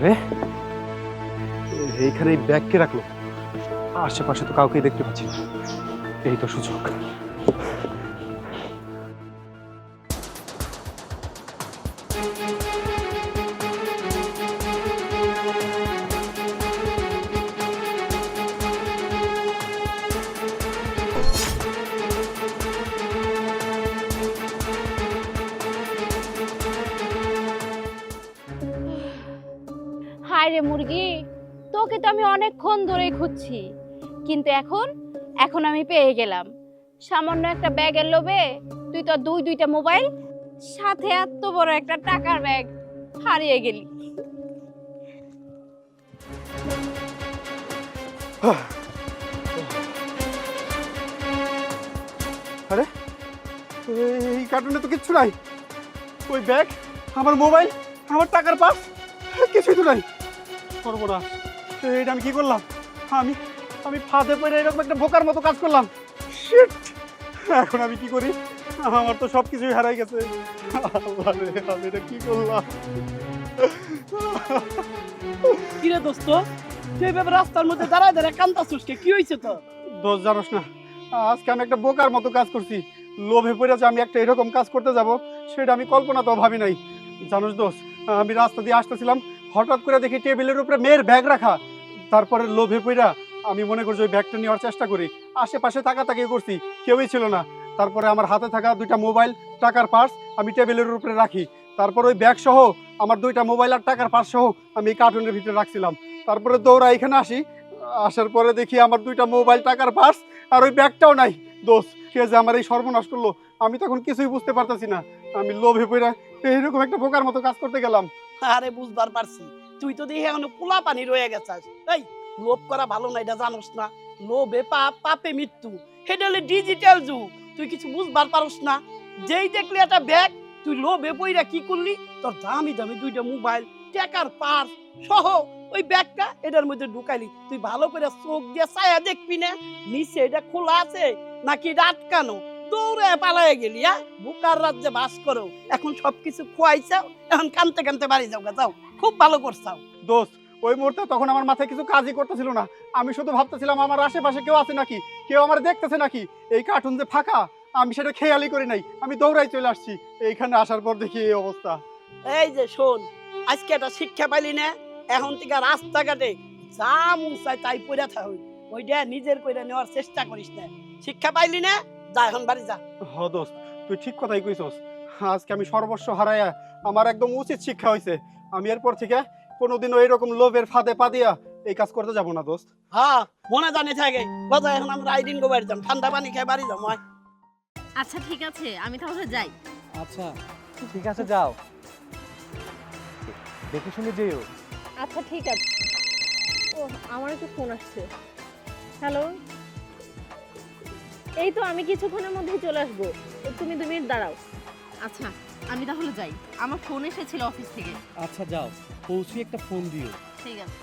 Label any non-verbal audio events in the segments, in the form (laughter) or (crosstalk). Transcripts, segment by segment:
আরে এইখানে এই ব্যাগ রাখল। আশেপাশে তো কাউকেই দেখতে পাচ্ছি না। এই তো সুযোগ। অনেকক্ষণ ধরেই খুঁজছি। কিন্তু এখন এখন আমি পেয়ে গেলাম। সামান্য একটা ব্যাগের লোভে তুই তো দুই দুইটা মোবাইল, সাথে এত বড় একটা টাকার ব্যাগ হারিয়ে গেলি। আরে, এই কার্টুনে তো কিচ্ছু নাই। ওই ব্যাগ, আমার মোবাইল, আমার টাকার পাস, কিছুই তো নাই। সর্বনাশ এইটা আমি কি করলাম? আমি আমি ফাঁদে পড়ে এরকম একটা বোকার মতো কাজ করলাম। Shit! এখন আমি কি করি? আমার তো সব কিছুই হারাই গেছে। আমি এটা কি করলাম? কিরে দোস্ত? তুই এভাবে রাস্তার মধ্যে দাঁড়ায় দাঁড়ায় কান্দাছিস কে? কি হয়েছে তো দোষ জানোস না। আজকে আমি একটা বোকার মতো কাজ করছি। লোভে পড়ে যে আমি একটা এরকম কাজ করতে যাব সেটা আমি কল্পনা তো ভাবি নাই। জানোস দোষ আমি রাস্তা দিয়ে আসতেছিলাম হঠাৎ করে দেখি টেবিলের উপরে মেয়ের ব্যাগ রাখা। তারপরে লোভে পড়া আমি মনে করছি ওই ব্যাগটা নেওয়ার চেষ্টা করি। আশেপাশে তাকাতাকি করছি, কেউই ছিল না। তারপরে আমার হাতে থাকা দুইটা মোবাইল, টাকার পার্স আমি টেবিলের উপরে রাখি। তারপর ওই ব্যাগ সহ আমার দুইটা মোবাইল আর টাকার পার্স সহ আমি কার্টুনের ভিতরে রাখছিলাম। তারপরে দৌড়া এখানে আসি। আসার পরে দেখি আমার দুইটা মোবাইল, টাকার পার্স আর ওই ব্যাগটাও নাই। দোষ, কে যে আমার এই সর্বনাশ করল, আমি তখন কিছুই বুঝতে পারতাছি না। আমি লোভে পড়া এইরকম একটা বোকার মতো কাজ করতে গেলাম। আরে বুঝবার পারছি। তুই তো দেখে এখনও পোলা পানি রয়ে গেছিস। এই, লোভ করা ভালো না, এটা জানোস না। লোভে পাপ, পাপে মৃত্যু। এটা হলে ডিজিটাল যুগ। তুই কিছু বুঝবার পারস না। যেই দেখলি একটা ব্যাগ তুই লোভে পইরা কি করলি? তোর দামি দামি দুইটা মোবাইল টাকার পার্স সহ ওই ব্যাগটা এটার মধ্যে ঢুকাইলি। তুই ভালো করে চোখ দিয়ে ছায়া দেখবি না? নিচে এটা খোলা আছে? নাকি এটা আটকানো? দৌড়ে পালায় গেলি হ্যাঁ? বুকার রাজ্যে বাস করো এখন সবকিছু খোয়াইছাও এখন কানতে কানতে বাড়ি যাও যাও। খুব ভালো করছাও দোষ ওই মুহূর্তে তখন আমার মাথায় কিছু কাজই করতেছিল না। আমি শুধু ভাবতেছিলাম আমার আশেপাশে কেউ আছে নাকি? কেউ আমার দেখতেছে নাকি? এই কার্টুন যে ফাঁকা আমি সেটা খেয়ালই করি নাই। আমি দৌড়াই চলে আসছি। এইখানে আসার পর দেখি এই অবস্থা। এই যে শোন আজকে একটা শিক্ষা পাইলি না? এখন থেকে রাস্তাঘাটে যা চাই তাই পড়ে থাক। ওইটা নিজের করে নেওয়ার চেষ্টা করিস না। শিক্ষা পাইলি না? যা এখন বাড়ি যা। হ দোস্ত তুই ঠিক কথাই কইছস। আজকে আমি সর্বস্ব হারাইয়া আমার একদম উচিত শিক্ষা হয়েছে আমি এরপর থেকে কোনোদিনও এরকম লোভের ফাঁদে পা দিয়া এই কাজ করতে যাব না দোস্ত। হ্যাঁ মনে জানে থাকে। বাজা এখন আমরা আইডিন গো বাড়ি যাম। ঠান্ডা পানি খেয়ে বাড়ি যাম আয়। আচ্ছা ঠিক আছে আমি তাহলে যাই। আচ্ছা ঠিক আছে যাও। দেখে শুনে যেও। আচ্ছা ঠিক আছে। ও আমার একটু ফোন আসছে। হ্যালো? এই তো আমি কিছুক্ষণের মধ্যে চলে আসব। তুমি দু মিনিট দাঁড়াও। আচ্ছা আমি তাহলে যাই। আমার ফোন এসেছিল অফিস থেকে। আচ্ছা যাও। পৌঁছে একটা ফোন দিও। ঠিক আছে।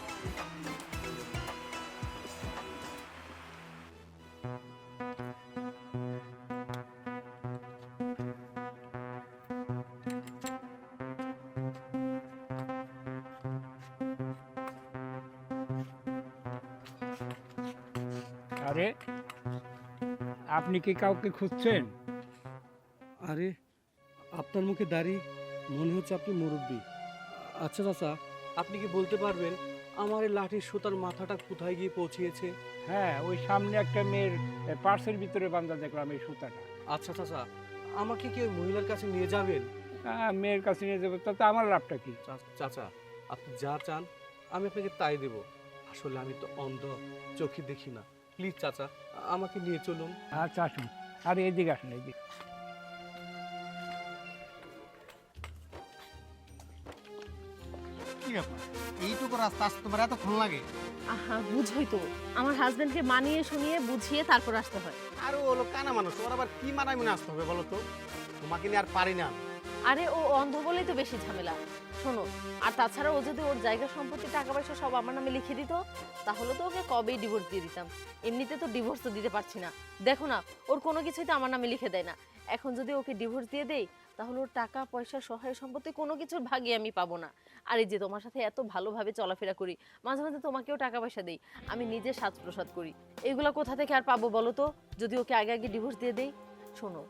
আপনি কি কাউকে খুঁজছেন? আরে আপনার মুখে দাড়ি মনে হচ্ছে আপনি মুরব্বী। আচ্ছা চাচা আপনি কি বলতে পারবেন আমার এই লাঠির সুতার মাথাটা কোথায় গিয়ে পৌঁছিয়েছে হ্যাঁ ওই সামনে একটা মেয়ের পার্সের ভিতরে বান্ধা দেখলাম এই সুতাটা। আচ্ছা চাচা আমাকে কি ওই মহিলার কাছে নিয়ে যাবেন? হ্যাঁ মেয়ের কাছে নিয়ে যাব তাতে আমার লাভটা কি? চাচা আপনি যা চান আমি আপনাকে তাই দেব। আসলে আমি তো অন্ধ চোখে দেখি না। প্লিজ চাচা আমাকে নিয়ে চলুন। আচ্ছা আসুন। আরে এদিকে আসুন এদিকে। কি ব্যাপার? এইটুকু রাস্তা আসতে তোমার এতক্ষণ লাগে? আহা বুঝোই তো। আমার হাজবেন্ডকে মানিয়ে শুনিয়ে বুঝিয়ে তারপর আসতে হয়। আর ও হলো কানা মানুষ ওর আবার কি মানায় মনে আসতে হবে বলো তো? তোমাকে নিয়ে আর পারি না আরে, ও অন্ধ বলেই তো বেশি ঝামেলা। শোনো, আর তাছাড়া ও যদি ওর জায়গা সম্পত্তি টাকা পয়সা সব আমার নামে লিখে দিত, তাহলে তো ওকে কবেই ডিভোর্স দিয়ে দিতাম? এমনিতে তো ডিভোর্স তো দিতে পারছি না। দেখো না, ওর কোনো কিছুই তো আমার নামে লিখে দেয় না। এখন যদি ওকে ডিভোর্স দিয়ে দেই, তাহলে ওর টাকা, পয়সা, সহায় সম্পত্তি কোনো কিছুর ভাগে আমি পাবো না। আর এই যে তোমার সাথে এত ভালোভাবে চলাফেরা করি, মাঝে মাঝে তোমাকেও টাকা পয়সা দেই, আমি নিজে সাজ প্রসাদ করি। এগুলো কোথা থেকে আর পাবো বলো তো? যদি ওকে আগে আগে ডিভোর্স দিয়ে দেই শোনো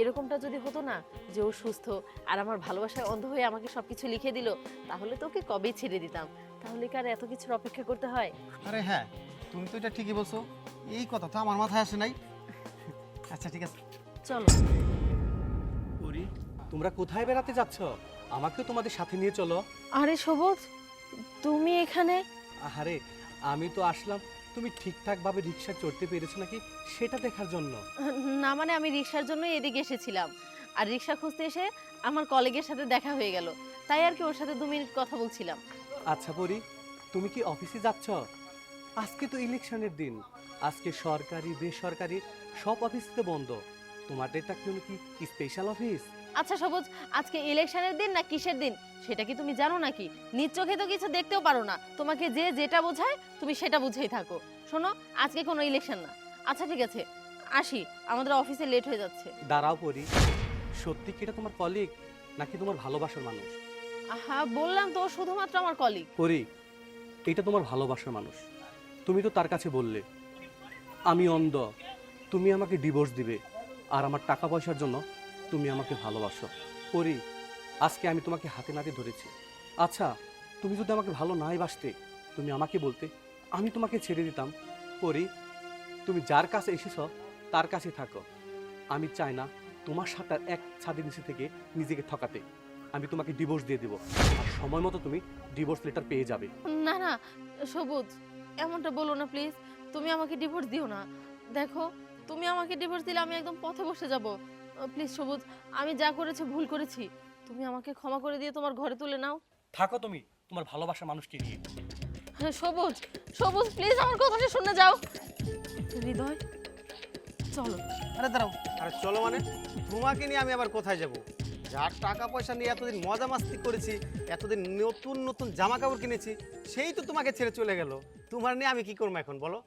এরকমটা যদি হতো না যে ও সুস্থ আর আমার ভালোবাসায় অন্ধ হয়ে আমাকে সবকিছু লিখে দিল তাহলে তো ওকে কবেই ছেড়ে দিতাম। তাহলে কি আর এত কিছুর অপেক্ষা করতে হয়? আরে হ্যাঁ তুমি তো এটা ঠিকই বলছো। এই কথা তো আমার মাথায় আসে নাই। আচ্ছা ঠিক আছে। চলো। পরি তোমরা কোথায় বেড়াতে যাচ্ছ? আমাকে তোমাদের সাথে নিয়ে চলো। আরে সবুজ তুমি এখানে? আরে আমি তো আসলাম তুমি ঠিকঠাকভাবে রিক্সা চড়তে পেরেছ নাকি সেটা দেখার জন্য? না মানে আমি রিক্সার জন্য এদিকে এসেছিলাম। আর রিক্সা খুঁজতে এসে আমার কলিগের সাথে দেখা হয়ে গেল। তাই আর কি ওর সাথে দু মিনিট কথা বলছিলাম। আচ্ছা পরি তুমি কি অফিসে যাচ্ছ? আজকে তো ইলেকশনের দিন। আজকে সরকারি বেসরকারি সব অফিস তো বন্ধ। তোমাদেরটা কোনো কি স্পেশাল অফিস আচ্ছা সবুজ আজকে ইলেকশনের দিন না কিসের দিন? সেটা কি তুমি জানো নাকি? নিজ চোখে তো কিছু দেখতেও পারো না। তোমাকে যে যেটা বোঝায় তুমি সেটা বুঝেই থাকো। শোনো আজকে কোনো ইলেকশন না। আচ্ছা ঠিক আছে আসি। আমাদের অফিসে লেট হয়ে যাচ্ছে। দাঁড়াও পরি। সত্যি কি এটা তোমার কলিগ নাকি তোমার ভালোবাসার মানুষ? হ্যাঁ বললাম তো শুধুমাত্র আমার কলিগ পরি এটা তোমার ভালোবাসার মানুষ। তুমি তো তার কাছে বললে আমি অন্ধ। তুমি আমাকে ডিভোর্স দিবে। আর আমার টাকা পয়সার জন্য তুমি আমাকে ভালোবাসো। পরি, আজকে আমি তোমাকে হাতে নাতে ধরেছি। আচ্ছা তুমি যদি আমাকে ভালো নাই বাসতে, তুমি আমাকে বলতে, আমি তোমাকে ছেড়ে দিতাম। পরি, তুমি যার কাছে এসেছ, তার কাছে থাকো। আমি চাই না তোমার সাথে এক ছাদের নিচে থেকে নিজেকে ঠকাতে। আমি তোমাকে ডিভোর্স দিয়ে দেবো। আর সময় মতো তুমি ডিভোর্স লেটার পেয়ে যাবে। না না, সবুজ, এমনটা বলো না প্লিজ তুমি আমাকে ডিভোর্স দিও না। দেখো, তুমি আমাকে ডিভোর্স দিলে আমি একদম পথে বসে যাব। প্লিজ সবুজ আমি যা করেছি ভুল করেছি তুমি আমাকে ক্ষমা করে দিয়ে তোমার ঘরে তুলে নাও। থাকো তুমি তোমার ভালোবাসা মানুষকে নিয়ে। হ্যাঁ, সবুজ সবুজ প্লিজ আমার কথাটা শুনে যাও। হৃদয় চলো। আরে দাঁড়াও আরে চলো মানে? তোমাকে নিয়ে আমি আবার কোথায় যাব? যার টাকা পয়সা নিয়ে এতদিন মজা মাস্তি করেছি এতদিন নতুন নতুন জামা কাপড় কিনেছি সেই তো তোমাকে ছেড়ে চলে গেল। তোমার নিয়ে আমি কি করব এখন বলো?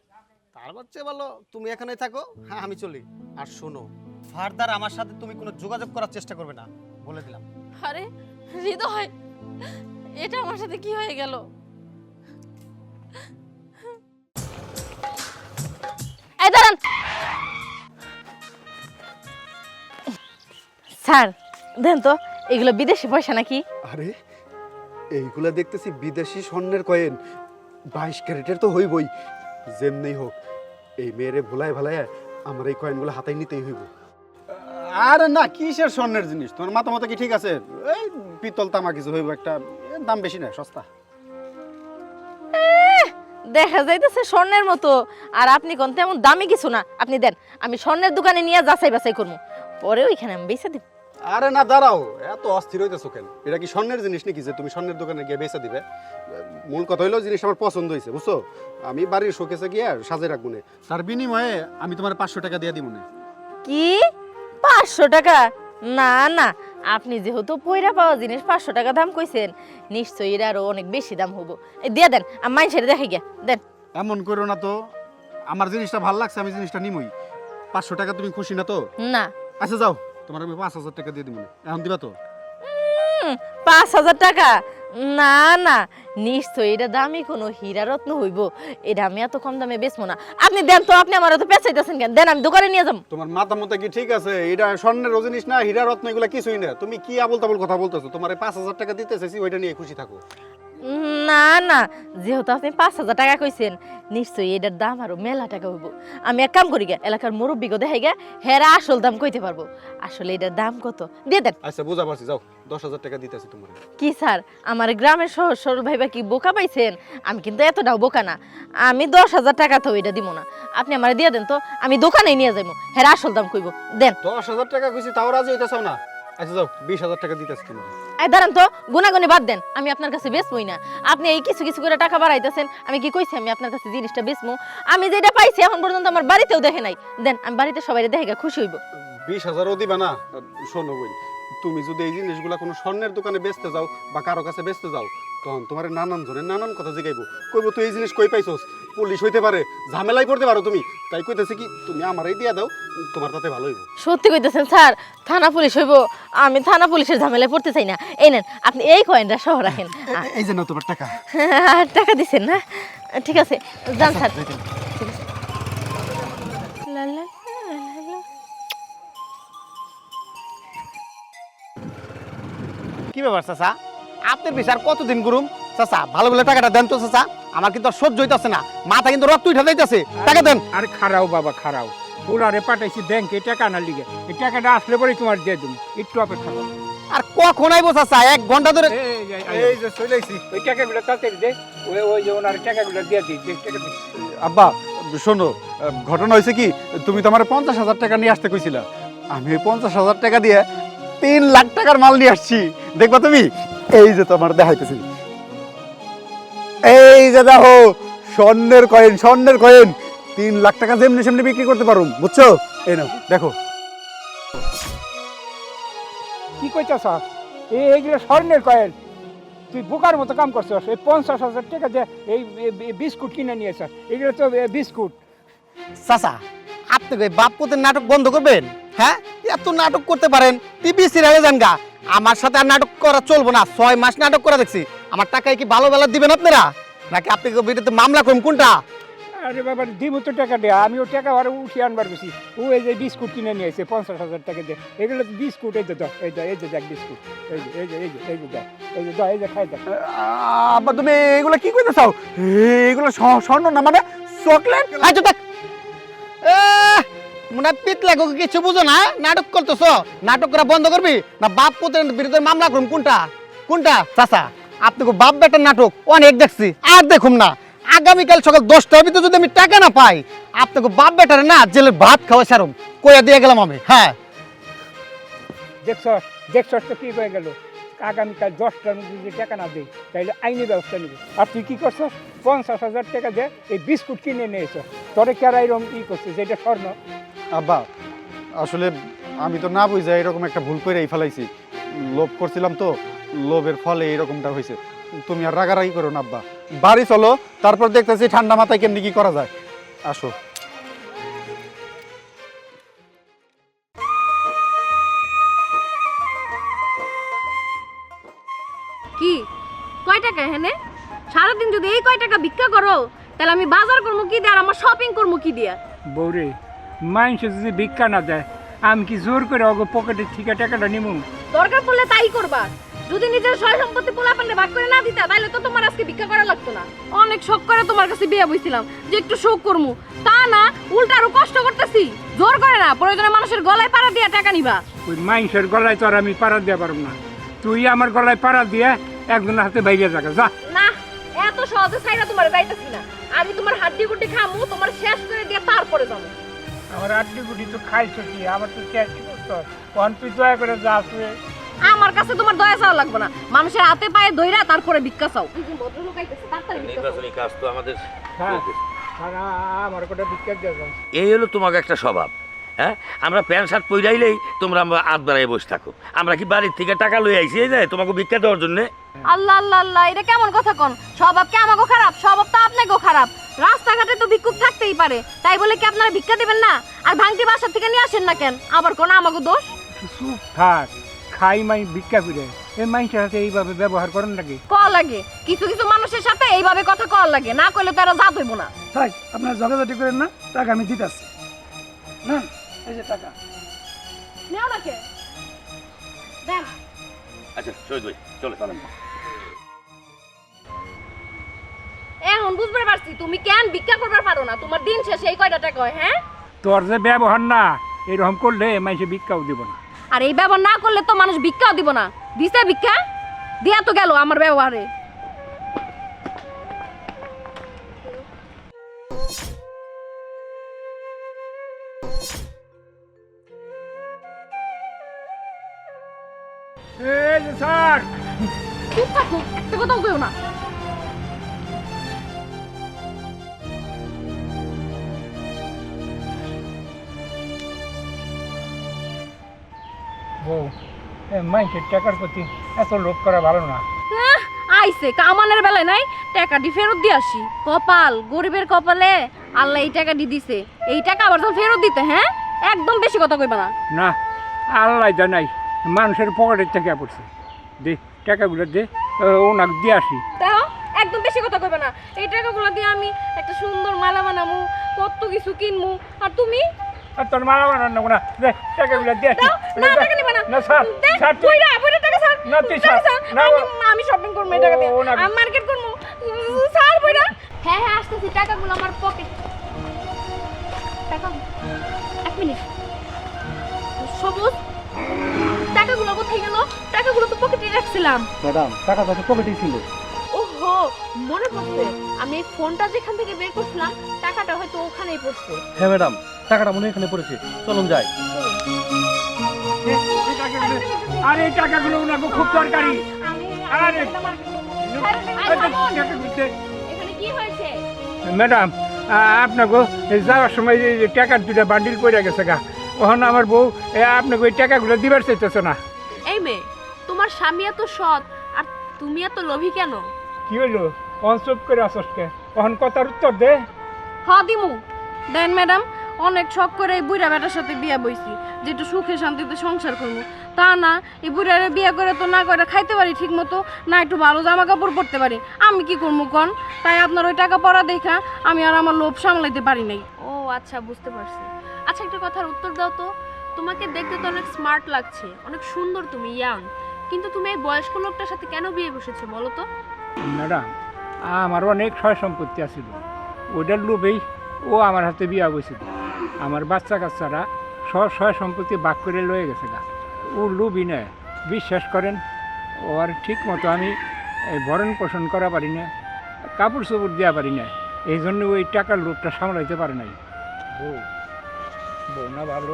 তার হচ্ছে বলো তুমি এখানে থাকো হ্যাঁ আমি চলি। আর শোনো ফার্দার আমার সাথে তুমি কোনো যোগাযোগ করার চেষ্টা করবে না বলে দিলাম। আরে হৃদয় এটা আমার সাথে কি হয়ে গেল? এই দাঁড়ান। স্যার দেন তো এগুলো বিদেশি পয়সা নাকি? আরে এইগুলা দেখতেছি বিদেশি স্বর্ণের কয়েন। বাইশ ক্যারেটের তো হইবই। যেমনি হোক এই মেয়েরে ভোলায় ভালায় আমার এই কয়েনগুলো হাতায় নিতেই হইব। আরে না কিসের স্বর্ণের জিনিস? তোমার মাথা মতো কি ঠিক আছে? এই পিতল তামা কিছু হইব একটা এর দাম বেশি না সস্তা। দেখা যাইতেছে স্বর্ণের মতো। আর আপনি কোন তেমন দামি কিছু না। আপনি দেন আমি স্বর্ণের দোকানে নিয়ে যাচাই বাছাই করব। পরে ওইখানে আমি বেচে দিব। আরে না দাঁড়াও এত অস্থির হইতেছো কেন? এটা কি স্বর্ণের জিনিস নাকি যে তুমি স্বর্ণের দোকানে গিয়ে বেচে দিবে? মূল কথা হইল জিনিস আমার পছন্দ হয়েছে বুঝছ? আমি বাড়ির শোকেসে গিয়ে সাজে রাখব না। তার বিনিময়ে আমি তোমার পাঁচশো টাকা দিয়ে দিব না। কি? পাঁচশো টাকা? না না আপনি যেহেতু পয়রা পাওয়া জিনিস পাঁচশো টাকা দাম কইছেন নিশ্চয়ই এর আরও অনেক বেশি দাম হব দিয়ে দেন আমি মাইন দেখে গিয়া দেন। এমন করো না তো আমার জিনিসটা ভালো লাগছে আমি জিনিসটা নিমই। পাঁচশো টাকা তুমি খুশি না তো? না। আচ্ছা যাও তোমার আমি পাঁচ হাজার টাকা দিয়ে দিব এখন দিবা তো? পাঁচ হাজার টাকা? না না, নিশ্চয়ই এটা দামি কোনো হীরা রত্ন হইব। এটা আমি এত কম দামে বেচবো না। আপনি দেন তো, আপনি আমার এত পেঁচাইতেছেন কেন? দেন, আমি দোকানে নিয়ে যাব তোমার মাথা মতো কি ঠিক আছে? এটা স্বর্ণের জিনিস না, হীরা রত্ন এগুলো কিছুই না। তুমি কি আবল তাবল কথা বলতেছো? তোমার পাঁচ হাজার টাকা দিতেছি ওইটা নিয়ে খুশি থাকো। না না যেহেতু আপনি পাঁচ হাজার টাকা কইছেন নিশ্চয়ই এটার দাম আরও মেলা টাকা হইব। আমি এক কাম করি গে এলাকার মুরব্বীকে দেখাই গে হেরা আসল দাম কইতে পারব। আসলে এটার দাম কত? দিয়ে দেন। আচ্ছা বুঝা পারছি যাও দশ হাজার টাকা দিতেছি তোমার। কি স্যার আমার গ্রামের সহজ সরল ভাইবা কি বোকা পাইছেন? আমি কিন্তু এতটাও বোকা না। আমি দশ হাজার টাকা তো এটা দিব না। আপনি আমার দিয়ে দেন তো আমি দোকানে নিয়ে যাব হেরা আসল দাম কইব। দেন। দশ হাজার টাকা খুশি তাও রাজি হইতেছাও না। আচ্ছা যাও বিশ হাজার টাকা দিতেছি তোমার এই দাঁড়ান তো গুনাগুনি বাদ দেন আমি আপনার কাছে বেচবই না। আপনি এই কিছু কিছু করে টাকা বাড়াইতেছেন আমি কি কইছি আমি আপনার কাছে জিনিসটা বেচবো? আমি যেটা পাইছি এখন পর্যন্ত আমার বাড়িতেও দেখে নাই। দেন আমি বাড়িতে সবাই দেখে খুশি হইব। বিশ হাজারও দিবা না? শোনো বই তুমি যদি এই জিনিসগুলো কোনো স্বর্ণের দোকানে বেচতে যাও বা কারও কাছে বেচতে যাও তখন তোমার নানান জনের নানান কথা জিগাইবো। কইবো তুই এই জিনিস কই পাইছস? পুলিশ হইতে পারে ঝামেলাই পড়তে পারো তুমি। তাই কইতেছে কি তুমি আমারই দিয়া দাও তোমার তাতে ভালো হইব। সত্যি কইতেছেন স্যার থানা পুলিশ হইব। আমি থানা পুলিশের ঝামেলায় পড়তে চাই না। এই নেন আপনি এই কয়েনটা সহ রাখেন। এই যে নাও তোমার টাকা। আর টাকা দিছেন না? ঠিক আছে যান স্যার। লা লা। কি ব্যাপার চাচা? আপনার বিচার কতদিন করুম? চাচা ভালো বলে টাকাটা দেন তো চাচা। আমার কিন্তু সহ্য হইতাছে না। মাথা কিন্তু রক্ত উঠে যাইতাছে। টাকা দেন। আর খারাও বাবা খারাও। ওরারে পাঠাইছি ব্যাংকে টাকা আনার লিগে। এই টাকাটা আসলে পরে তোমার দিয়ে দেবো একটু অপেক্ষা করো। আর কখন আইবো চাচা? এক ঘণ্টা ধরে এই, যে চলে আইছি। ওই টাকাগুলো তাড়াতাড়ি দে। ওই ওই যে ওনার টাকাগুলো দিয়ে দিই। আব্বা শোনো ঘটনা হয়েছে কি? তুমি তো আমার পঞ্চাশ হাজার টাকা নিয়ে আসতে কইছিলা। আমি ওই পঞ্চাশ হাজার টাকা দিয়ে তিন লাখ টাকার মাল নিয়ে আসছি। দেখবা তুমি? এই যে তোমার দেখাইতেছি। এই যে দেখো স্বর্ণের কয়েন স্বর্ণের কয়েন। তিন লাখ টাকা যেমনি সেমনি বিক্রি করতে পারো বুঝছ? এই নাও দেখো। কি কইতাছ এই এইগুলো স্বর্ণের কয়েন তুই বোকার মতো কাম করছস। এই পঞ্চাশ হাজার টাকা দিয়ে এই বিস্কুট কিনে নিয়েছ এগুলো তো বিস্কুট। চাচা আপনি বাপ পুতের নাটক বন্ধ করবেন? হ্যাঁ? এত নাটক করতে পারেন টিভি সিরিয়ালে যান গা। আমার সাথে আর নাটক করা চলবো না। ছয় মাস নাটক করা দেখছি। আমার টাকায় কি ভালো বেলা দিবেন আপনারা? নাকি আপনি বিরুদ্ধে মামলা করুন? কোনটা? আরে বাবা দিব তো টাকা দেয়া আমি ও টাকা আর উঠিয়ে আনবার গেছি ও এই যে বিস্কুট কিনে নিয়েছে পঞ্চাশ হাজার টাকা দিয়ে। এগুলো বিস্কুট এই যে দাও এই যে এই যে দেখ বিস্কুট। এই যে এই যে এই যে এই যে দাও এই যে দাও এই যে খাই দাও আব্বা তুমি এগুলো কি কইতে চাও? এগুলো স্বর্ণ না মানে চকলেট? আচ্ছা দেখ। মনে পিত লাগো কিছু বুঝো না? নাটক করতেছ। নাটক করা বন্ধ করবি? না বাপ পুতের বিরুদ্ধে মামলা করুন কোনটা? কোনটা? চাচা আপনি কো বাপ বেটার নাটক অনেক দেখছি, আর দেখুন না। আগামীকাল সকাল দশটার ভিতরে যদি আমি টাকা না পাই, আপনাকে বাপ বেটারে না জেলের ভাত খাওয়া সারুম কইয়া দিয়ে গেলাম আমি হ্যাঁ। দেখছ দেখছ তো কি হয়ে গেল? আগামীকাল দশটার মধ্যে যদি টাকা না দেয় তাহলে আইনি ব্যবস্থা নেবে। আর তুই কি করছস? পঞ্চাশ হাজার টাকা দিয়ে এই বিস্কুট কিনে নিয়েছ তোরে কেরা এরকম ই করছে, যেটা স্বর্ণ। আব্বা আসলে আমি তো না বুঝা এরকম একটা ভুল করে ফেলাইছি। লোভ করছিলাম তো লোভের ফলে এরকমটা হয়েছে তুমি আর রাগারাগি করো না আব্বা। বাড়ি চলো তারপর দেখতেছি ঠান্ডা মাথায় কেমনি কি করা যায়। আসো। কি? কয় টাকা হেনে সারাদিন যদি এই কয় টাকা ভিক্ষা করো তাহলে আমি বাজার করব কি দিয়ে আর আমার শপিং করব কি দিয়া? বৌরে মানুষ যদি ভিক্ষা না দেয় আমি কি জোর করে অগো পকেটের থেকে টাকাটা নিমু? দরকার পড়লে তাই করবা। যদি নিজের সয় সম্পত্তি পোলা পোলাপানলে ভাগ করে না দিতা তাহলে তো তোমার আজকে ভিক্ষা করা লাগতো না। অনেক শখ করে তোমার কাছে বিয়ে বইছিলাম যে একটু শোক করমু। তা না উল্টা আরও কষ্ট করতেছি। জোর করে না প্রয়োজনে মানুষের গলায় পাড়া দিয়া টাকা নিবা। ওই মাইন্সের গলায় তো আর আমি পাড়া দিয়ে পারব না। তুই আমার গলায় পাড়া দিয়ে একজনের হাতে বাইরে জায়গা যা। না এত সহজে চাইনা তোমার যাইতেছি না। আমি তোমার হাড্ডি গুড্ডি খামু তোমার শেষ করে দিয়ে তারপরে যাব। আমার আড্ডি গুটি তো খাইছো কি? আমার তো শেষ কি করতে হয়? দয়া করে যা আছে। আমার কাছে তোমার দয়া চাওয়া লাগবে না। মানুষের হাতে পায়ে দইরা তারপরে ভিক্ষা চাও। ভিক্ষা। নির্বাচনী কাজ তো আমাদের হ্যাঁ। আ- আমার কোটা যাব এই হলো তোমাকে একটা স্বভাব। হ্যাঁ? আমরা প্যান্ট শার্ট পইরাইলেই তোমরা আমরা বাড়াই বসে থাকো। আমরা কি বাড়ির থেকে টাকা লই আইছি এই যে তোমাকে ভিক্ষা দেওয়ার জন্য? আল্লাহ আল্লাহ আল্লাহ এটা কেমন কথা কোন? স্বভাব কি আমাকেও খারাপ? স্বভাব তো আপনাকেও খারাপ। রাস্তাঘাটে তো ভিক্ষুক থাকতেই পারে। তাই বলে কি আপনারা ভিক্ষা দিবেন না? আর ভাঙতি বাসার থেকে নিয়ে আসেন না কেন? আবার কোন আমাকে দোষ? চুপ থাক খাই মাই ভিক্ষা করে। এই মাইন্সের হাতে এইভাবে ব্যবহার করেন নাকি? ক লাগে। কিছু কিছু মানুষের সাথে এইভাবে কথা কল লাগে। না কইলে তো এরা জাত হইব না। তাই আপনারা ঝগড়াঝাটি করেন না টাকা আমি দিতেছি। না? এই যে টাকা। নেও না কে দেন আচ্ছা শহীদ ভাই চলে চলেন। এখন বুঝতে পারছি তুমি কেন ভিক্ষা করবার পারো না? তোমার দিন শেষে এই কয়টা টাকা হয় হ্যাঁ? তোর যে ব্যবহার না এরকম করলে মাইসে ভিক্ষাও দিব না। আর এই ব্যবহার না করলে তো মানুষ ভিক্ষাও দিব না। দিছে ভিক্ষা? দিয়া তো গেল আমার ব্যবহারে। স্যার। চুপ থাকো একটা কথাও কেউ না। বউ মানুষের টাকার প্রতি এত লোভ করা ভালো না। আইছে কামানের বেলায় নাই টাকাটি ফেরত দিয়ে আসি। কপাল গরিবের কপালে আল্লাহ এই টাকাটি দিছে। এই টাকা আবার যখন ফেরত দিতে হ্যাঁ? একদম বেশি কথা কইবা না। না আল্লাহ জানাই মানুষের পকেটের থেকে পড়ছে। দে টাকাগুলো দে ওনাকে দিয়ে আসি। তাও একদম বেশি কথা কইবা না। এই টাকাগুলো দিয়ে আমি একটা সুন্দর মালা বানামু কত কিছু কিনমু। আর তুমি? আর তোর মালা বানানো না দে টাকাগুলো দিয়ে আসি। না টাকা নিবা না। না স্যার স্যার তুই কইরা, কইরা টাকা স্যার। না, তুই স্যার। না, আমি আমি শপিং করব এই টাকা দিয়ে। আমি মার্কেট করব। স্যার কইরা হ্যাঁ হ্যাঁ আসতেছি। টাকাগুলো আমার পকেট টাকা এক মিনিট। সবুজ কোথায় গেল টাকাগুলো তো পকেটে রাখছিলাম। ম্যাডাম টাকাটা তো পকেটেই ছিল। ওহো মনে পড়ছে আমি এই ফোনটা যেখান থেকে বের করছিলাম টাকাটা হয়তো ওখানেই পড়ছে। হ্যাঁ ম্যাডাম টাকাটা মনে এখানে পড়েছে। চলুন যাই। এই টাকাগুলো। আর ওনাকে খুব দরকারি। আরে। এখানে কি হয়েছে? ম্যাডাম আপনাকে যাওয়ার সময় যে টাকার দুটা বান্ডিল পড়ে গেছে গা। ওখানে আমার বউ এ, আপনাকে ওই টাকাগুলো দিবার চাইতেছে না। এই মেয়ে? তোমার স্বামী এত সৎ আর তুমি এত লোভী কেন? কি হইল? অনসব করে আসসকে ওখান কথার উত্তর দে। হ দিমু। দেন ম্যাডাম অনেক শখ করে এই বুড়া বেটার সাথে বিয়া বইছি যে একটু সুখে শান্তিতে সংসার করব। তা না এই বুড়ারে বিয়ে করে তো না করে খাইতে পারি ঠিক মতো না একটু ভালো জামা কাপড় পরতে পারি। আমি কি করব কন? তাই আপনার ওই টাকা পড়া দেখা আমি আর আমার লোভ সামলাইতে পারি নাই। ও আচ্ছা বুঝতে পারছি। আচ্ছা একটা কথার উত্তর দাও তো। তোমাকে দেখতে তো অনেক স্মার্ট লাগছে, অনেক সুন্দর তুমি ইয়াং কিন্তু তুমি এই বয়স্ক লোকটার সাথে কেন বিয়ে বসেছো বলো তো? ম্যাডাম আমার অনেক সয় সম্পত্তি আছিল। ওটার লোভেই ও আমার হাতে বিয়া বসেছিল আমার বাচ্চা কাচ্চারা সব সয় সম্পত্তি বাক করে লয়ে গেছে গা। ও লোভই নেয়। বিশ্বাস করেন, ওর ঠিক মতো আমি ভরণ পোষণ করা পারি না, কাপড় চোপড় দেওয়া পারি না। এই জন্য ওই টাকার লোভটা সামলাইতে পারে নাই। বউ বউ না ভালো।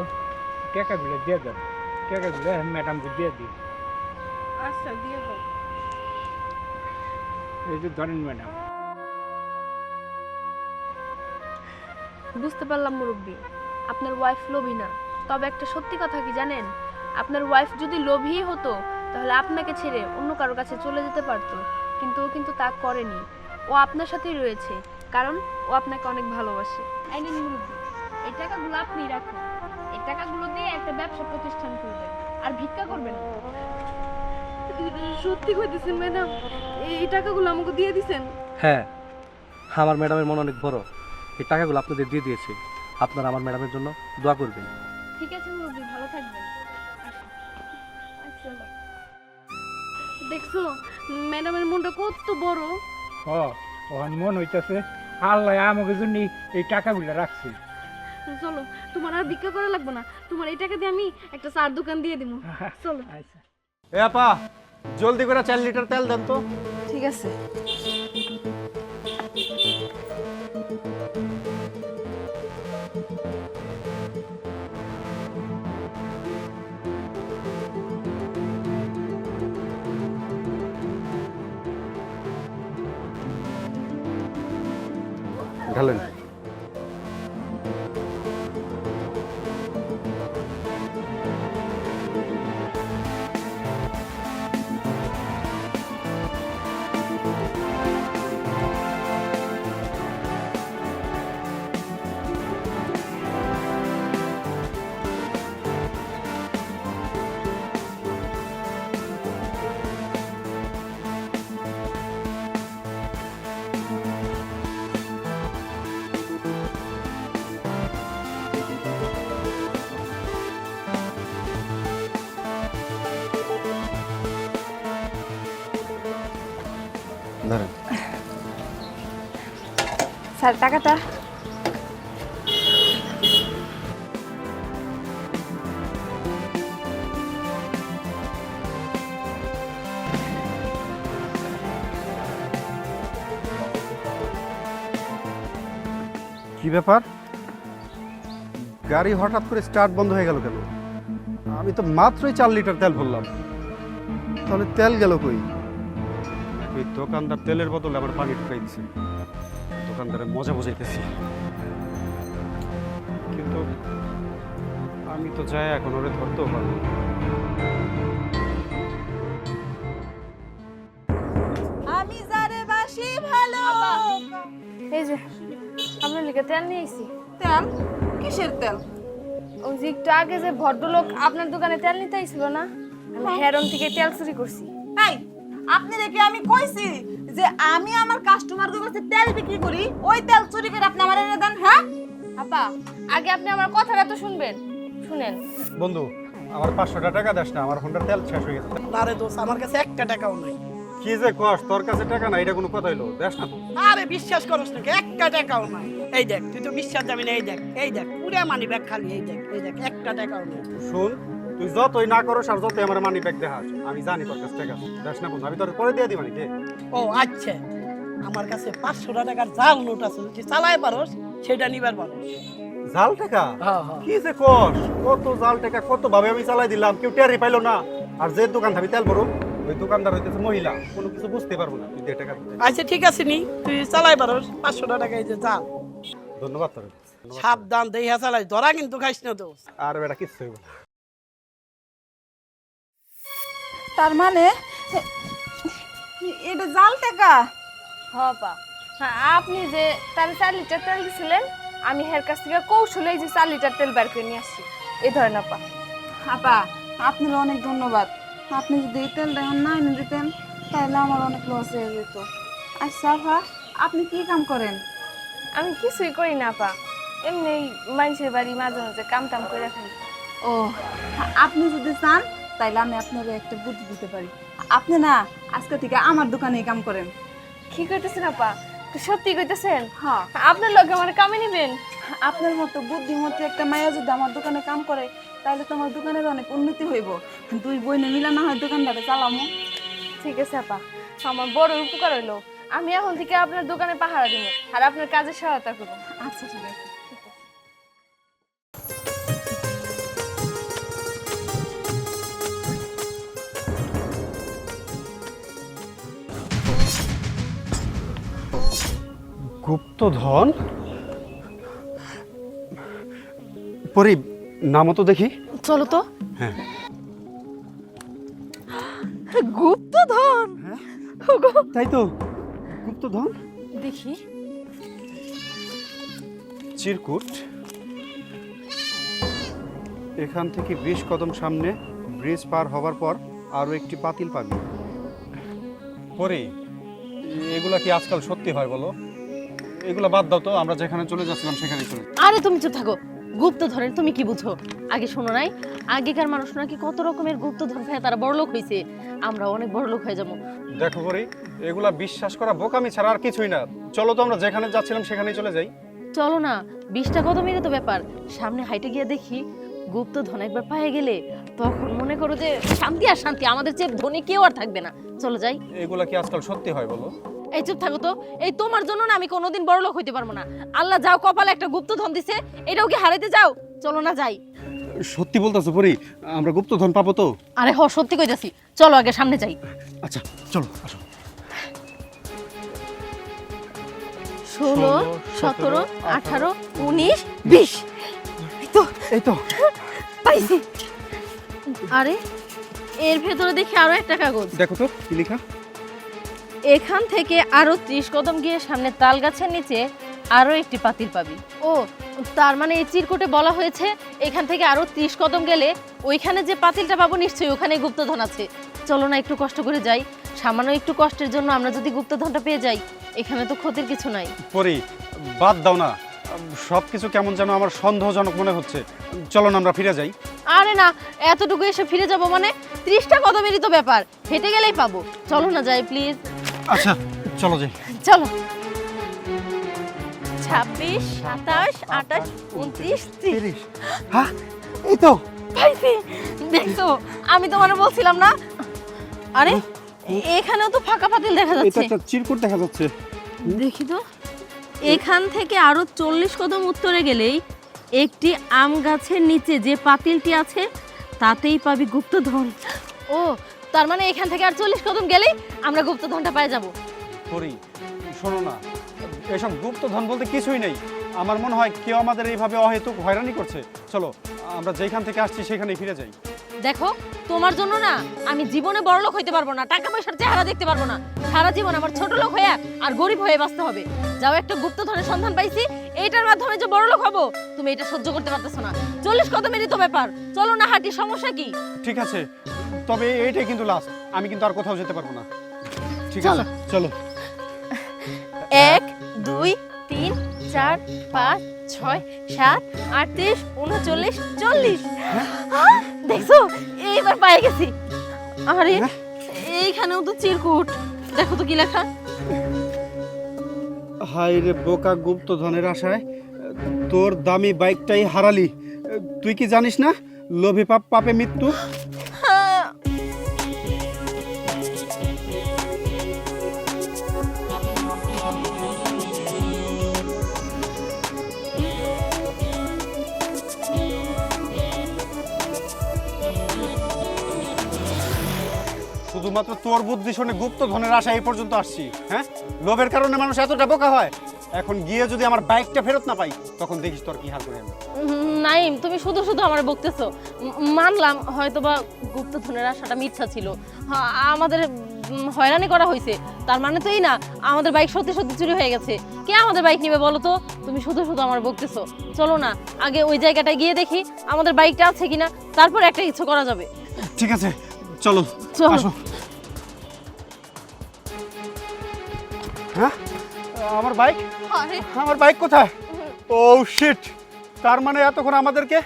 টাকাগুলো দিয়ে দেন টাকাগুলো ম্যাডামকে দিয়ে দিই। আচ্ছা দিয়ে দাও। এই যে ধরেন ম্যাডাম। বুঝতে পারলাম মুরব্বী। আপনার ওয়াইফ লোভী না। তবে একটা সত্যি কথা কি জানেন? আপনার ওয়াইফ যদি লোভী হতো তাহলে আপনাকে ছেড়ে অন্য কারোর কাছে চলে যেতে পারতো। কিন্তু ও কিন্তু তা করেনি। ও আপনার সাথেই রয়েছে। কারণ ও আপনাকে অনেক ভালোবাসে। এই নিন মুরব্বী এই টাকাগুলো আপনি রাখুন। টাকাগুলো দিয়ে একটা ব্যবসা প্রতিষ্ঠান করবেন। আর ভিক্ষা করবেন না। সত্যি কইতেছেন ম্যাডাম এই টাকাগুলো আমাকে দিয়ে দিছেন? হ্যাঁ আমার ম্যাডামের মন অনেক বড়। এই টাকাগুলো আপনাদের দিয়ে দিয়েছে। আপনারা আমার ম্যাডামের জন্য দোয়া করবেন। ঠিক আছে মুরব্বী ভালো থাকবেন। দেখছ ম্যাডামের মনটা কত বড়। ও ওখান মন হইতেছে আল্লাহ আমাকে জন্য এই টাকাগুলো রাখছে। চলো তোমার আর ভিক্ষা করা লাগবে না। তোমার এই টাকা দিয়ে আমি একটা চার দোকান দিয়ে দিব। (laughs) চলো। আচ্ছা। এ আপা জলদি করে চার লিটার তেল দেন তো। ঠিক আছে। ধরেন স্যার টাকাটা? কি ব্যাপার? গাড়ি হঠাৎ করে স্টার্ট বন্ধ হয়ে গেল কেন? আমি তো মাত্রই চার লিটার তেল ভরলাম। তাহলে তেল গেল কই? দোকানদার তেলের বদলে আমার পানি ঢুকাই দিছে। দোকানদারের মজা বুঝাইতেছি। কিন্তু আমি তো যাই এখন ওরে ধরতেও পারব আমি যারে বাসি এই যে লিখে তেল নিয়েছি তেল? তেল? আগে যে ভদ্রলোক আপনার দোকানে তেল নিতে না? আমি হেরন থেকে তেল চুরি করছি। আপনি রেখে আমি কইছি যে আমি আমার কাস্টমারদের কাছে তেল বিক্রি করি ওই তেল চুরি করে আপনি আমার এনে দেন হ্যাঁ? আপা আগে আপনি আমার কথাটা তো শুনবেন। শুনেন। বন্ধু আমার পাঁচশোটা টাকা দেস না আমার হোন্ডার তেল শেষ হয়ে গেছে। না রে দোস্ত আমার কাছে একটা টাকাও নাই। কি যে কস তোর কাছে টাকা না এটা কোনো কথা হইল? দেখ না তো। আরে বিশ্বাস করস না একটা টাকাও নাই। এই দেখ তুই তো বিশ্বাস যাবি না এই দেখ এই দেখ পুরা মানি ব্যাগ খালি এই দেখ এই দেখ একটা টাকাও নেই। শুন তুই যতই না করস আর যতই আমার মানি ব্যাগ দেখাস আমি জানি তোর কাছে টাকা আছে। দেখ না বন্ধু আমি তোর পরে দিয়ে দিই মানে কে? ও আচ্ছা। আমার কাছে পাঁচশো টাকার জাল নোট আছে যদি চালায় পারস সেটা নিবার পারস। জাল টাকা? হ্যাঁ হ্যাঁ। কি যে কস? কত জাল টাকা কত ভাবে আমি চালাই দিলাম কেউ টেরি পাইলো না। আর যে দোকান আমি তেল ভরুম ওই দোকানদার হইতেছে মহিলা কোনো কিছু বুঝতে পারব না তুই দে টাকা আচ্ছা ঠিক আছে নি। তুই চালাই পারস পাঁচশো টাকা এই যে জাল। ধন্যবাদ তোর। সাবধান দেহা চালাই ধরা কিন্তু খাইস না তো। আর বেটা কিচ্ছু হইব না। তার মানে এটা জাল টাকা? হ আপা হ্যাঁ আপনি যে তার চার লিটার তেল দিছিলেন আমি হের কাছ থেকে কৌশলে এই যে চার লিটার তেল বের করে নিয়ে আসছি। এই ধরেন আপা। আপা আপনার অনেক ধন্যবাদ। আপনি যদি এই তেলটা এখন না এনে দিতেন তাহলে আমার অনেক লস হয়ে যেত। আচ্ছা আপা আপনি কি কাম করেন? আমি কিছুই করি না আপা। এমনি মানুষের বাড়ি মাঝে মাঝে কাম টাম করে খাই ও আপনি যদি চান তাইলে আমি আপনার একটা বুদ্ধি দিতে পারি। আপনি না আজকে থেকে আমার দোকানে কাম করেন। কি কইতেছেন আপা? সত্যি কইতেছেন? হ্যাঁ। আপনার লগে আমার কামে নিবেন। আপনার মতো বুদ্ধিমতী একটা মায়া যদি আমার দোকানে কাম করে তাহলে তো আমার দোকানের অনেক উন্নতি হইব। দুই বইনে মিলা না হয় দোকানদারে চালামো। ঠিক আছে আপা। আমার বড় উপকার হইল। আমি এখন থেকে আপনার দোকানে পাহারা দিব আর আপনার কাজে সহায়তা করব। আচ্ছা ঠিক আছে। গুপ্তধন? পরি নামও তো দেখি। চলো তো। হ্যাঁ। গুপ্তধন? তাই তো। গুপ্তধন? দেখি। চিরকুট। এখান থেকে বিশ কদম সামনে ব্রিজ পার হবার পর আরও একটি পাতিল পাবি। পরে এগুলা কি আজকাল সত্যি হয় বলো? এগুলা বাদ দাও তো আমরা যেখানে চলে যাচ্ছিলাম সেখানে চলে আরে তুমি চুপ থাকো। গুপ্তধনের তুমি কি বুঝো? আগে শোনো নাই আগেকার মানুষ নাকি কত রকমের গুপ্তধন খায় তারা বড়লোক হয়েছে আমরা অনেক বড়লোক হয়ে যাব। দেখো পরি এগুলা বিশ্বাস করা বোকামি ছাড়া আর কিছুই না। চলো তো আমরা যেখানে যাচ্ছিলাম সেখানেই চলে যাই। চলো না বিশটা কদমেরই তো ব্যাপার? সামনে হাইটে গিয়ে দেখি গুপ্তধন একবার পায়ে গেলে তখন মনে করো যে শান্তি আর শান্তি আমাদের চেয়ে ধনী কেউ আর থাকবে না। চলো যাই। এগুলা কি আজকাল সত্যি হয় বলো? এই চুপ থাকো তো। এই তোমার জন্য না আমি কোনোদিন বড় লোক হইতে পারব না। আল্লাহ যাও কপালে একটা গুপ্তধন দিছে এটাও কি হারাইতে যাও? চলো না যাই। সত্যি বলতেছো পরি আমরা গুপ্তধন পাবো তো? আরে হ সত্যি কইতাছি। চলো আগে সামনে যাই। আচ্ছা চলো আসো। ষোলো সতেরো আঠারো। উনিশ বিশ। এই তো। এই তো। পাইছি। আরে এর ভেতরে দেখি আরও একটা কাগজ। দেখো তো কি লেখা? এখান থেকে আরও ত্রিশ কদম গিয়ে সামনে তাল গাছের নিচে আরও একটি পাতিল পাবি। ও তার মানে এই চিরকুটে বলা হয়েছে এখান থেকে আরও ত্রিশ কদম গেলে ওইখানে যে পাতিলটা পাবো নিশ্চয়ই ওখানে গুপ্তধন আছে। চলো না একটু কষ্ট করে যাই। সামান্য একটু কষ্টের জন্য আমরা যদি গুপ্তধনটা পেয়ে যাই এখানে তো ক্ষতির কিছু নাই। পরি বাদ দাও না। সব কিছু কেমন যেন আমার সন্দেহজনক মনে হচ্ছে। চলো না আমরা ফিরে যাই। আরে না এতটুকু এসে ফিরে যাব মানে ত্রিশটা কদমেরই তো ব্যাপার। হেঁটে গেলেই পাবো। চলো না যাই প্লিজ। আচ্ছা চলো যাই। চলো। ছাব্বিশ সাতাশ আঠাশ উনত্রিশ ত্রিশ। হ্যাঁ এই তো। পাইছি দেখছ আমি তোমার বলছিলাম না? আরে এখানেও তো ফাঁকা পাতিল দেখা এটা যাচ্ছে একটা চিরকুট দেখা যাচ্ছে। দেখি তো। এখান থেকে আরও চল্লিশ কদম উত্তরে গেলেই একটি আম গাছের নিচে যে পাতিলটি আছে তাতেই পাবি গুপ্তধন। ও তার মানে এখান থেকে আর চল্লিশ কদম গেলেই আমরা গুপ্তধনটা পেয়ে যাব। পরি শোনো না এসব গুপ্তধন বলতে কিছুই নেই। আমার মনে হয় কেউ আমাদের এইভাবে অহেতুক হয়রানি করছে। চলো আমরা যেখান থেকে আসছি সেখানে ফিরে যাই। দেখো তোমার জন্য না আমি জীবনে বড় লোক হইতে পারব না টাকা পয়সার চেহারা দেখতে পারব না। সারা জীবন আমার ছোট লোক হয়ে আর গরিব হয়ে বাঁচতে হবে। যাও একটা গুপ্তধনের সন্ধান পাইছি। এইটার মাধ্যমে যে বড় লোক হব তুমি এটা সহ্য করতে পারতেছো না। চল্লিশ কদমেরই তো ব্যাপার। চলো না হাঁটি সমস্যা কি? ঠিক আছে তবে এইটাই কিন্তু লাস্ট আমি কিন্তু আর কোথাও যেতে পারব না। ঠিক আছে চলো। এক দুই তিন চার পাঁচ ছয় সাত আটত্রিশ উনচল্লিশ চল্লিশ। আহ, দেখছ? এইবার পাই গেছি। আরে এইখানেও তো চিরকুট। দেখো তো কি লেখা। হাই রে বোকা গুপ্ত ধনের আশায় তোর দামি বাইকটাই হারালি। তুই কি জানিস না লোভে পাপ পাপে মৃত্যু? শুধুমাত্র তোর বুদ্ধি শুনে গুপ্ত ধনের আশা এই পর্যন্ত আসছি হ্যাঁ? লোভের কারণে মানুষ এতটা বোকা হয় এখন গিয়ে যদি আমার বাইকটা ফেরত না পাই তখন দেখিস তোর কি হাল করে আমি। নাইম তুমি শুধু শুধু আমার বকতেছো। মানলাম হয়তো বা গুপ্তধনের আশাটা মিথ্যা ছিল। আমাদের হয়রানি করা হয়েছে। তার মানে তো এই না আমাদের বাইক সত্যি সত্যি চুরি হয়ে গেছে। কে আমাদের বাইক নিবে বলো তো? তুমি শুধু শুধু আমার বকতেছো। চলো না আগে ওই জায়গাটায় গিয়ে দেখি আমাদের বাইকটা আছে কিনা তারপর একটা কিছু করা যাবে। ঠিক আছে চলো চলো। হ্যাঁ? আমার বাইক আরে। আমার বাইক কোথায়? ও শিট তার মানে এতক্ষণ আমাদেরকে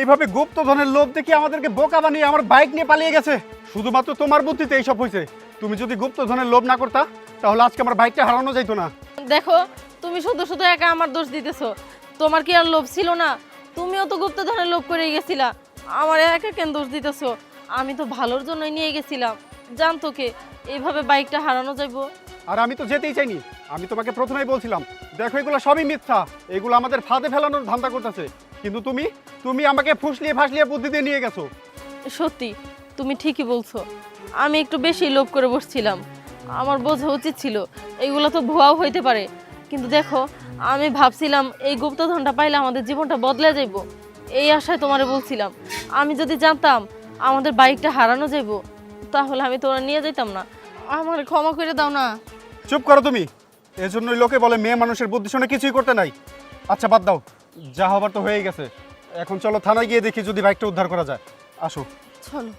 এইভাবে গুপ্ত ধনের লোভ দেখি আমাদেরকে বোকা বানিয়ে আমার বাইক নিয়ে পালিয়ে গেছে। শুধুমাত্র তোমার বুদ্ধিতে এইসব হয়েছে। তুমি যদি গুপ্ত ধনের লোভ না করতা তাহলে আজকে আমার বাইকটা হারানো যাইতো না। দেখো তুমি শুধু শুধু একা আমার দোষ দিতেছো। তোমার কি আর লোভ ছিল না? তুমিও তো গুপ্তধনের লোভ করে গেছিলা। আমার একা কেন দোষ দিতেছো? আমি তো ভালোর জন্যই নিয়ে গেছিলাম। জানতো কে? এইভাবে বাইকটা হারানো যাইবো? আর আমি তো যেতেই চাইনি। আমি তোমাকে প্রথমেই বলছিলাম, দেখো এগুলো সবই মিথ্যা। এগুলো আমাদের ফাঁদে ফেলানোর ধান্দা করতেছে। কিন্তু তুমি তুমি আমাকে ফুসলিয়ে ফাসলিয়ে বুদ্ধি দিয়ে নিয়ে গেছো। সত্যি, তুমি ঠিকই বলছো। আমি একটু বেশি লোভ করে বসছিলাম। আমার বোঝা উচিত ছিল, এগুলো তো ভুয়াও হইতে পারে। কিন্তু দেখো, আমি ভাবছিলাম, এই গুপ্তধনটা পাইলে আমাদের জীবনটা বদলে যাইব। এই আশায় তোমারে বলছিলাম। আমি যদি জানতাম, আমাদের বাইকটা হারানো যাইব, তাহলে আমি তোরা নিয়ে যেতাম না। আমার ক্ষমা করে দাও না। চুপ করো তুমি। এজন্যই লোকে বলে মেয়ে মানুষের বুদ্ধি শুনে কিছুই করতে নাই। আচ্ছা বাদ দাও। যা হবার তো হয়ে গেছে। এখন চলো থানায় গিয়ে দেখি যদি বাইকটা উদ্ধার করা যায়। আসো। চলো।